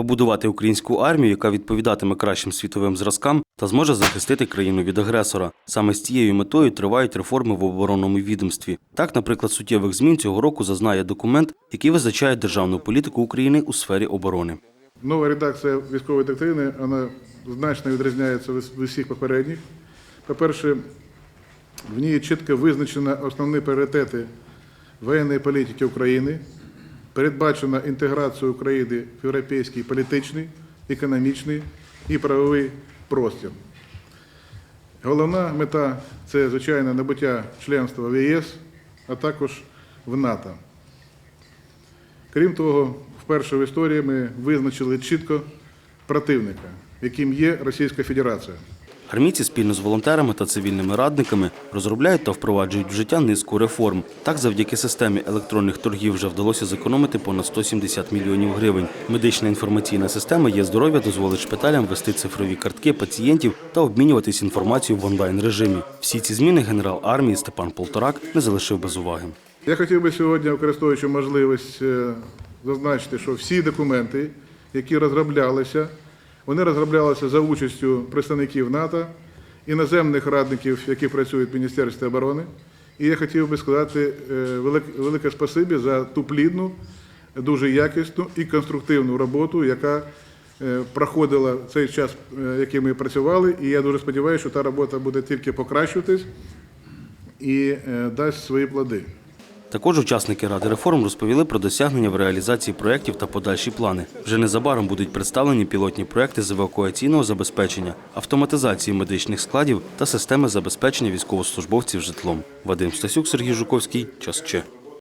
побудувати українську армію, яка відповідатиме кращим світовим зразкам та зможе захистити країну від агресора. Саме з цією метою тривають реформи в оборонному відомстві. Так, наприклад, суттєвих змін цього року зазнає документ, який визначає державну політику України у сфері оборони. Нова редакція військової доктрини вона значно відрізняється від усіх попередніх. По-перше, в ній чітко визначено основні пріоритети воєнної політики України, передбачена інтеграція України в європейський політичний, економічний і правовий простір. Головна мета це, звичайно, набуття членства в ЄС, а також в НАТО. Крім того, вперше в історії ми визначили чітко противника, яким є Російська Федерація. Армійці спільно з волонтерами та цивільними радниками розробляють та впроваджують в життя низку реформ. Так, завдяки системі електронних торгів вже вдалося зекономити понад 170 мільйонів гривень. Медична інформаційна система є здоров'я дозволить шпиталям вести цифрові картки пацієнтів та обмінюватись інформацією в онлайн режимі. Всі ці зміни генерал армії Степан Полторак не залишив без уваги. Я хотів би сьогодні, використовуючи можливість, е, зазначити, що всі документи, які розроблялися, вони розроблялися за участю представників НАТО, іноземних радників, які працюють в Міністерстві оборони. І я хотів би сказати е, велике спасибі за ту плідну, дуже якісну і конструктивну роботу, яка е, проходила цей час, е, який ми працювали. І я дуже сподіваюся, що та робота буде тільки покращуватись і дасть свої плоди. Також учасники ради реформ розповіли про досягнення в реалізації проєктів та подальші плани. Вже незабаром будуть представлені пілотні проєкти з евакуаційного забезпечення, автоматизації медичних складів та системи забезпечення військовослужбовців житлом. Вадим Стасюк, Сергій Жуковський. Час Че.